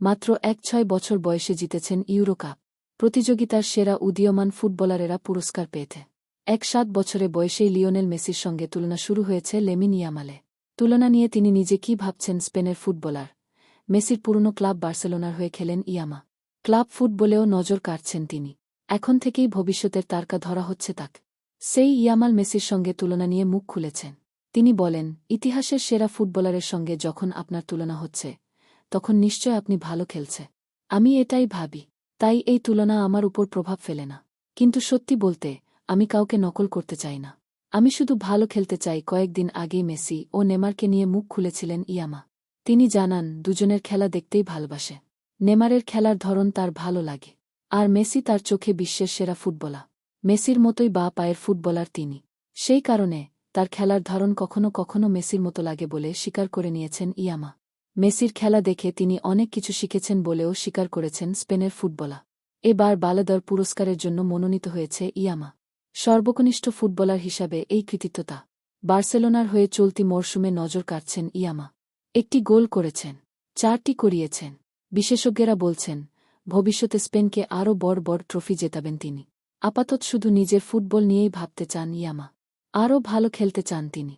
মাত্র এক ছয় বছর বয়সে জিতেছেন ইউরো কাপ প্রতিযোগিতার সেরা উদীয়মান ফুটবলারেরা পুরস্কার পেয়েছে। এক সাত বছরে বয়সেই লিওনেল মেসির সঙ্গে তুলনা শুরু হয়েছে লেমিন ইয়ামালে। তুলনা নিয়ে তিনি নিজে কি ভাবছেন স্পেনের ফুটবলার? মেসির পুরনো ক্লাব বার্সেলোনার হয়ে খেলেন ইয়ামা। ক্লাব ফুটবলেও নজর কাটছেন তিনি। এখন থেকেই ভবিষ্যতের তারকা ধরা হচ্ছে তাক। সেই ইয়ামাল মেসির সঙ্গে তুলনা নিয়ে মুখ খুলেছেন। তিনি বলেন, ইতিহাসের সেরা ফুটবলারের সঙ্গে যখন আপনার তুলনা হচ্ছে তখন নিশ্চয় আপনি ভালো খেলছে। আমি এটাই ভাবি, তাই এই তুলনা আমার উপর প্রভাব ফেলে না। কিন্তু সত্যি বলতে, আমি কাউকে নকল করতে চাই না। আমি শুধু ভালো খেলতে চাই। কয়েকদিন আগেই মেসি ও নেমারকে নিয়ে মুখ খুলেছিলেন ইয়ামা। তিনি জানান, দুজনের খেলা দেখতেই ভালোবাসে। নেমারের খেলার ধরন তার ভালো লাগে। আর মেসি তার চোখে বিশ্বের সেরা ফুটবলা মেসির মতোই বা পায়ের ফুটবলার তিনি। সেই কারণে, তার খেলার ধরন কখনো কখনো মেসির মতো লাগে বলে স্বীকার করে নিয়েছেন ইয়ামা। মেসির খেলা দেখে তিনি অনেক কিছু শিখেছেন বলেও স্বীকার করেছেন স্পেনের ফুটবলা এবার বালাদর পুরস্কারের জন্য মনোনীত হয়েছে ইয়ামা। সর্বকনিষ্ঠ ফুটবলার হিসাবে এই কৃতিত্বতা। বার্সেলোনার হয়ে চলতি মরশুমে নজর কাটছেন ইয়ামা। একটি গোল করেছেন, চারটি করিয়েছেন। বিশেষজ্ঞেরা বলছেন, ভবিষ্যতে স্পেনকে আরও বড় বড় ট্রফি জেতাবেন তিনি। আপাতত শুধু নিজের ফুটবল নিয়েই ভাবতে চান ইয়ামা। আরও ভালো খেলতে চান তিনি।